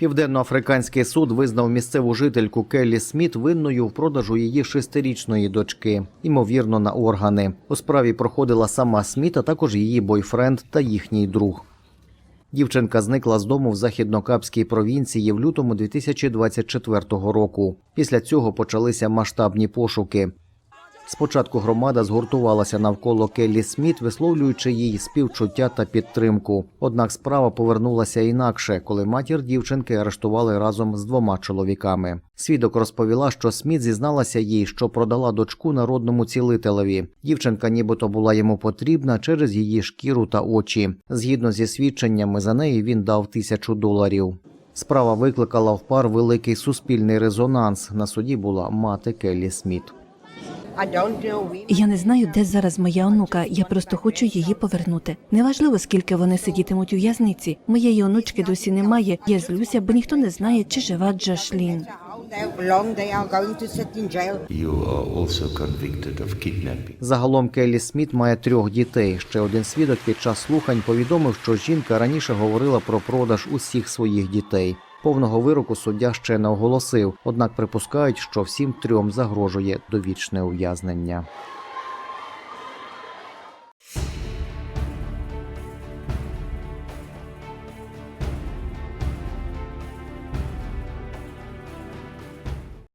Південноафриканський суд визнав місцеву жительку Келлі Сміт винною в продажу її шестирічної дочки, ймовірно, на органи. У справі проходила сама Сміт, а також її бойфренд та їхній друг. Дівчинка зникла з дому в західнокапській провінції в лютому 2024 року. Після цього почалися масштабні пошуки. Спочатку громада згуртувалася навколо Келлі Сміт, висловлюючи їй співчуття та підтримку. Однак справа повернулася інакше, коли матір дівчинки арештували разом з двома чоловіками. Свідок розповіла, що Сміт зізналася їй, що продала дочку народному цілителеві. Дівчинка нібито була йому потрібна через її шкіру та очі. Згідно зі свідченнями, за неї він дав тисячу доларів. Справа викликала в пар великий суспільний резонанс. На суді була мати Келлі Сміт. Я не знаю, де зараз моя онука. Я просто хочу її повернути. Неважливо, скільки вони сидітимуть у в'язниці. Моєї онучки досі немає. Я злюся, бо ніхто не знає, чи жива Джашлін. Загалом Келлі Сміт має трьох дітей. Ще один свідок під час слухань повідомив, що жінка раніше говорила про продаж усіх своїх дітей. Повного вироку суддя ще не оголосив, однак припускають, що всім трьом загрожує довічне ув'язнення.